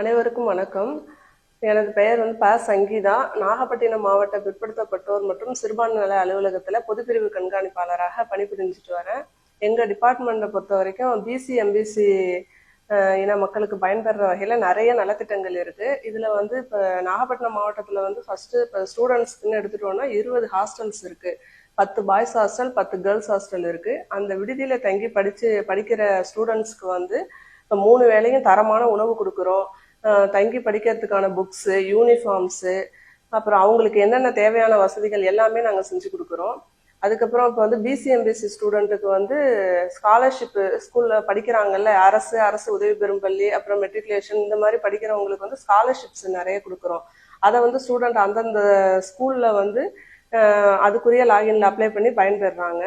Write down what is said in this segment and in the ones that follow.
அனைவருக்கும் வணக்கம். எனது பெயர் வந்து ப. சங்கீதா. நாகப்பட்டினம் மாவட்ட பிற்படுத்தப்பட்டோர் மற்றும் சிறுபான்மை நல அலுவலகத்தில் பொதுப்பிரிவு கண்காணிப்பாளராக பணிபுரிஞ்சிட்டு வரேன். எங்கள் டிபார்ட்மெண்ட்டை பொறுத்த வரைக்கும் பிசி எம்பிசி இன மக்களுக்கு பயன்பெற வகையில் நிறைய நலத்திட்டங்கள் இருக்குது இதில் வந்து இப்போ நாகப்பட்டினம் மாவட்டத்தில் வந்து ஃபஸ்ட்டு இப்போ ஸ்டூடெண்ட்ஸ்க்குன்னு எடுத்துட்டோம்னா இருபது ஹாஸ்டல்ஸ் இருக்குது பத்து பாய்ஸ் ஹாஸ்டல் பத்து கேர்ள்ஸ் ஹாஸ்டல் இருக்குது அந்த விடுதியில் தங்கி படித்து படிக்கிற ஸ்டூடெண்ட்ஸ்க்கு வந்து மூணு வேளையும் தரமான உணவு கொடுக்குறோம். தங்கி படிக்கிறதுக்கான புக்ஸு யூனிஃபார்ம்ஸு அப்புறம் அவங்களுக்கு என்னென்ன தேவையான வசதிகள் எல்லாமே நாங்கள் செஞ்சு கொடுக்குறோம். அதுக்கப்புறம் இப்போ வந்து பிசிஎம்பிசி ஸ்டூடெண்ட்டுக்கு வந்து ஸ்காலர்ஷிப்பு ஸ்கூலில் படிக்கிறாங்கல்ல அரசு அரசு உதவி பெறும் பள்ளி அப்புறம் மெட்ரிகுலேஷன் இந்த மாதிரி படிக்கிறவங்களுக்கு வந்து ஸ்காலர்ஷிப்ஸ் நிறைய கொடுக்குறோம். அதை வந்து ஸ்டூடெண்ட் அந்தந்த ஸ்கூலில் வந்து அதுக்குரிய லாகின்ல அப்ளை பண்ணி பயன்பெறாங்க.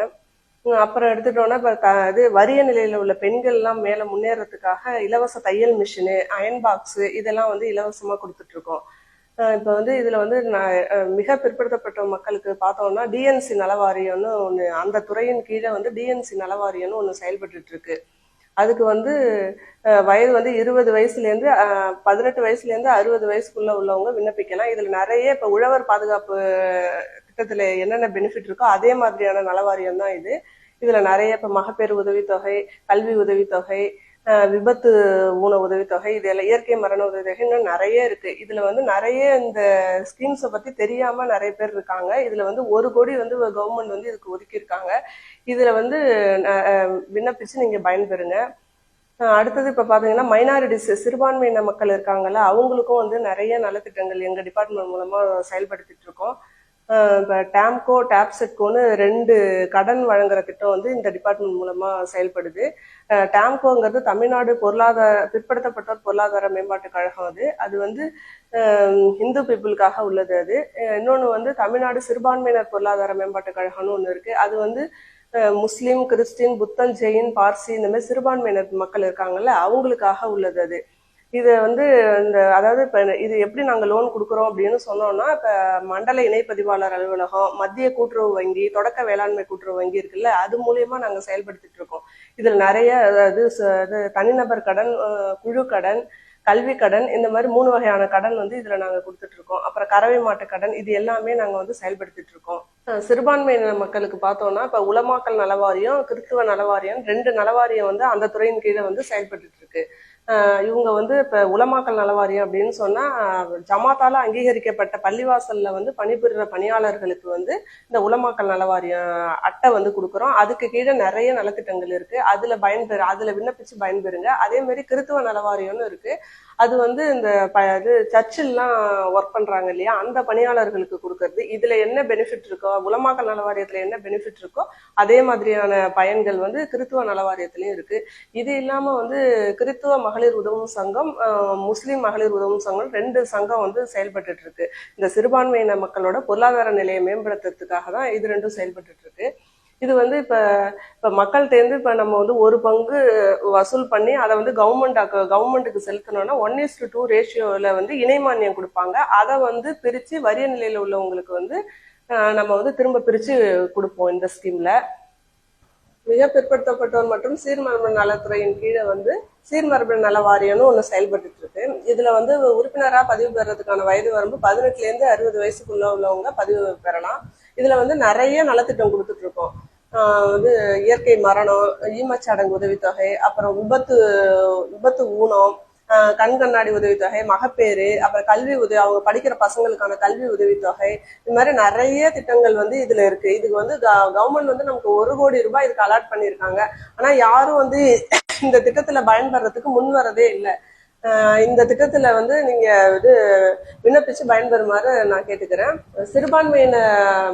அப்புறம் எடுத்துட்டோம்னா இப்போ த இது வறிய நிலையில் உள்ள பெண்கள்லாம் மேலே முன்னேறதுக்காக இலவச தையல் மிஷினு அயன் பாக்ஸு இதெல்லாம் வந்து இலவசமாக கொடுத்துட்ருக்கோம். இப்போ வந்து இதில் வந்து நான் மிக பிற்படுத்தப்பட்ட மக்களுக்கு பார்த்தோம்னா டிஎன்சி நலவாரியம்னு ஒன்று அந்த துறையின் கீழே வந்து டிஎன்சி நலவாரியம்னு ஒன்று செயல்பட்டுட்டு இருக்கு அதுக்கு வந்து வயது வந்து இருபது வயசுலேருந்து அஹ், பதினெட்டு வயசுலேருந்து அறுபது வயசுக்குள்ள உள்ளவங்க விண்ணப்பிக்கலாம். இதில் நிறைய இப்போ உழவர் பாதுகாப்பு திட்டத்துல என்னென்ன பெனிஃபிட் இருக்கோ அதே மாதிரியான நலவாரியம் தான் இது. இதுல நிறைய இப்போ மகப்பேறு உதவித்தொகை கல்வி உதவித்தொகை விபத்து ஊன உதவித்தொகை இதெல்லாம் இயற்கை மரண உதவித்தொகை இன்னும் நிறைய இருக்கு. இதுல வந்து நிறைய இந்த ஸ்கீம்ஸை பத்தி தெரியாம நிறைய பேர் இருக்காங்க. இதுல வந்து ஒரு கோடி வந்து கவர்மெண்ட் வந்து இதுக்கு ஒதுக்கி இருக்காங்க இதுல வந்து விண்ணப்பிச்சு நீங்க பயன்பெறுங்க. அடுத்தது இப்போ பார்த்தீங்கன்னா மைனாரிட்டிஸ் சிறுபான்மையின மக்கள் இருக்காங்கல்ல அவங்களுக்கும் வந்து நிறைய நலத்திட்டங்கள் எங்கள் டிபார்ட்மெண்ட் மூலமாக செயல்படுத்திட்டு இருக்கோம். இப்போ டேம்கோ டேப்செட்கோன்னு ரெண்டு கடன் வழங்குற திட்டம் வந்து இந்த டிபார்ட்மெண்ட் மூலமாக செயல்படுது. டேம்கோங்கிறது தமிழ்நாடு பொருளாதார பிற்படுத்தப்பட்டோர் பொருளாதார மேம்பாட்டு கழகம் அது. அது வந்து இந்து பீப்புளுக்காக உள்ளது அது. இன்னொன்று வந்து தமிழ்நாடு சிறுபான்மையினர் பொருளாதார மேம்பாட்டு கழகம்னு ஒன்று இருக்கு. அது வந்து முஸ்லீம் கிறிஸ்டின் புத்தன் ஜெயின் பார்சி இந்த மாதிரி சிறுபான்மையினர் மக்கள் இருக்காங்கல்ல அவங்களுக்காக உள்ளது அது. இதை வந்து இந்த அதாவது இப்போ இது எப்படி நாங்கள் லோன் கொடுக்குறோம் அப்படின்னு சொன்னோம்னா இப்போ மண்டல இணைப்பதிவாளர் அலுவலகம் மத்திய கூட்டுறவு வங்கி தொடக்க வேளாண்மை கூட்டுறவு வங்கி இருக்குல்ல அது மூலியமா நாங்கள் செயல்படுத்திட்டு இருக்கோம். இதில் நிறைய அதாவது இது தனிநபர் கடன் அஹ் குழு கடன் கல்வி கடன் இந்த மாதிரி மூணு வகையான கடன் வந்து இதுல நாங்க கொடுத்துட்டு இருக்கோம். அப்புறம் கறவை மாட்டு கடன் இது எல்லாமே நாங்க வந்து செயல்படுத்திட்டு இருக்கோம். சிறுபான்மையின மக்களுக்கு பார்த்தோம்னா இப்ப உலமாக்கல் நலவாரியம் கிறிஸ்துவ நலவாரியம் ரெண்டு நலவாரியம் வந்து அந்த துறையின் கீழே வந்து செயல்பட்டுட்டு இருக்கு. இவங்க வந்து இப்போ உலமாக்கல் நலவாரியம் அப்படின்னு சொன்னா அஹ் ஜமாத்தால அங்கீகரிக்கப்பட்ட பள்ளிவாசல்ல வந்து பணிபுரிகிற பணியாளர்களுக்கு வந்து இந்த உலமாக்கல் நலவாரியம் அட்டை வந்து கொடுக்குறோம். அதுக்கு கீழே நிறைய நலத்திட்டங்கள் இருக்கு. அதுல பயன்பெறு அதுல விண்ணப்பிச்சு பயன்பெறுங்க. அதே மாதிரி கிறித்துவ நலவாரியம்னு இருக்கு. அது வந்து இந்த ப இது சர்ச்சில்லாம் ஒர்க் பண்றாங்க இல்லையா? அந்த பணியாளர்களுக்கு கொடுக்கறது. இதுல என்ன பெனிஃபிட் இருக்கோ உலமாக்கல் நலவாரியத்துல என்ன பெனிஃபிட் இருக்கோ அதே மாதிரியான பயன்கள் வந்து கிறித்துவ நலவாரியத்திலயும் இருக்கு. இது இல்லாம வந்து கிறித்துவ மகளிர் உதவும் சங்கம் முஸ்லீம் மகளிர் உதவும் சங்கம் ரெண்டு சங்கம் வந்து செயல்பட்டு இருக்கு இந்த சிறுபான்மையின மக்களோட பொருளாதார நிலையை மேம்படுத்துறதுக்காக தான் இது ரெண்டும் செயல்பட்டு இருக்கு இது வந்து இப்ப இப்ப மக்கள்கிட்டேருந்து இப்ப நம்ம வந்து ஒரு பங்கு வசூல் பண்ணி அதை வந்து கவர்மெண்ட் கவர்மெண்ட்டுக்கு செலுத்தணும்னா ஒன் இஸ் டு டூ ரேஷியோவில் வந்து இணைமானியம் கொடுப்பாங்க. அதை வந்து பிரித்து வரிய நிலையில் உள்ளவங்களுக்கு வந்து நம்ம வந்து திரும்ப பிரித்து கொடுப்போம் இந்த ஸ்கீம்ல மிக பிற்படுத்தப்பட்டோர் மற்றும் சீர்மரபு நலத்துறையின் கீழே வந்து சீர்மரபு நல வாரியம்னு ஒன்று செயல்பட்டு இருக்கு. இதுல வந்து உறுப்பினராக பதிவு பெறதுக்கான வயது வரம்பு பதினெட்டுல இருந்து அறுபது வயசுக்குள்ள உள்ளவங்க பதிவு பெறலாம். இதுல வந்து நிறைய நலத்திட்டம் கொடுத்துட்டு இருக்கோம். ஆஹ் வந்து இயற்கை மரணம் ஈமச்சடங்கு உதவித்தொகை அப்புறம் விபத்து விபத்து ஊனம் கண் கண்ணாடி உதவித்தொகை மகப்பேறு அப்புறம் கல்வி உதவி அவங்க படிக்கிற பசங்களுக்கான கல்வி உதவித்தொகை. இது மாதிரி நிறைய திட்டங்கள் வந்து இதுல இருக்கு. இதுக்கு வந்து கவர்மெண்ட் வந்து நமக்கு ஒரு கோடி ரூபாய் இதுக்கு அலாட் பண்ணியிருக்காங்க. ஆனா யாரும் வந்து இந்த திட்டத்துல பயன்படுறதுக்கு முன் வரதே இல்லை. இந்த திட்டத்துல வந்து நீங்க இது விண்ணப்பிச்சு பயன்பெறுமாறு நான் கேட்டுக்கிறேன். சிறுபான்மையின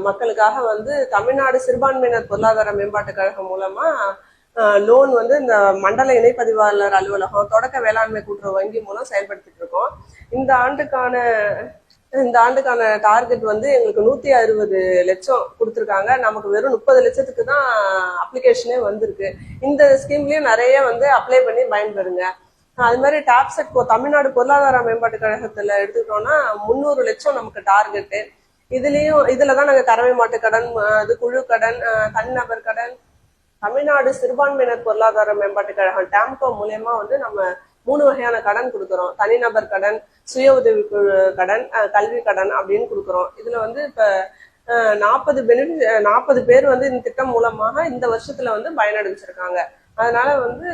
மக்களுக்காக வந்து தமிழ்நாடு சிறுபான்மையினர் பொருளாதார மேம்பாட்டு கழகம் மூலமா லோன் வந்து இந்த மண்டல இணைப்பதிவாளர் அலுவலகம் தொடக்க வேளாண்மை கூட்டுறவு வங்கி மூலம் செயல்படுத்திட்டு இருக்கோம். இந்த ஆண்டுக்கான இந்த ஆண்டுக்கான டார்கெட் வந்து எங்களுக்கு நூத்தி அறுபது லட்சம் கொடுத்துருக்காங்க. நமக்கு வெறும் முப்பது லட்சத்துக்கு தான் அப்ளிகேஷனே வந்திருக்கு. இந்த ஸ்கீம்லயும் நிறைய வந்து அப்ளை பண்ணி பயன்பெறுங்க. அது மாதிரி டாப்செட் தமிழ்நாடு பொருளாதார மேம்பாட்டு கழகத்துல எடுத்துக்கிட்டோம்னா முந்நூறு லட்சம் நமக்கு டார்கெட்டு இதுலயும் இதுலதான் நாங்க கறவை மாட்டு கடன் இது குழு கடன் தனிநபர் கடன் தமிழ்நாடு சிறுபான்மையினர் பொருளாதார மேம்பாட்டு கழகம் டேம்கோ மூலயமா வந்து நம்ம மூணு வகையான கடன் கொடுக்குறோம். தனிநபர் கடன் சுய உதவி கடன் அஹ், கல்வி கடன் அப்படின்னு கொடுக்குறோம். இதுல வந்து இப்ப நாற்பது பெனிஃபிட் நாற்பது பேர் வந்து இந்த திட்டம் மூலமாக இந்த வருஷத்துல வந்து பயனடைஞ்சிருக்காங்க. அதனால வந்து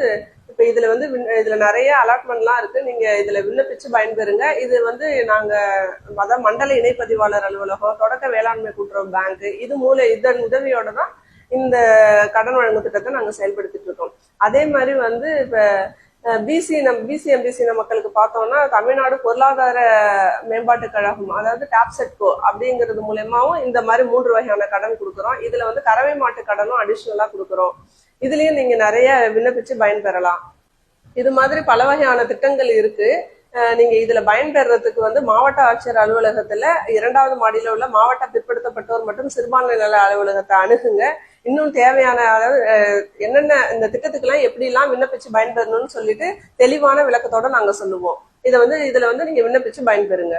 இப்ப இதுல வந்து இதுல நிறைய அலாட்மெண்ட்லாம் இருக்கு. நீங்க இதுல விண்ணப்பிச்சு பயன்பெறுங்க. இது வந்து நாங்க அதாவது மண்டல இணைப்பதிவாளர் அலுவலகம் தொடக்க வேளாண்மை கூட்டுறவு பேங்க் இது மூல இதன் உதவியோட தான் இந்த கடன் வழங்கும் திட்டத்தை நாங்க செயல்படுத்திட்டு இருக்கோம். அதே மாதிரி வந்து இப்ப பிசி நம் பிசி எம்பிசி மக்களுக்கு பார்த்தோம்னா தமிழ்நாடு பொருளாதார மேம்பாட்டு கழகம் அதாவது டாப்செட்கோ அப்படிங்கிறது மூலயமாவும் இந்த மாதிரி மூன்று வகையான கடன் கொடுக்குறோம். இதுல வந்து கறவை மாட்டு கடனும் அடிஷ்னலா கொடுக்குறோம். இதுலயும் நீங்க நிறைய விண்ணப்பிச்சு பயன்பெறலாம். இது மாதிரி பல வகையான திட்டங்கள் இருக்கு. நீங்க இதுல பயன்பெறதுக்கு வந்து மாவட்ட ஆட்சியர் அலுவலகத்துல இரண்டாவது மாடியில உள்ள மாவட்ட பிற்படுத்தப்பட்டோர் மற்றும் சிறுபான்மை நல அலுவலகத்தை அணுகுங்க. இன்னும் தேவையான அதாவது என்னென்ன இந்த திட்டத்துக்கெல்லாம் எப்படி எல்லாம் விண்ணப்பிச்சு பயன்பெறணும்னு சொல்லிட்டு தெளிவான விளக்கத்தோட நாங்க சொல்லுவோம். இதை வந்து இதுல வந்து நீங்க விண்ணப்பிச்சு பயன்பெறுங்க.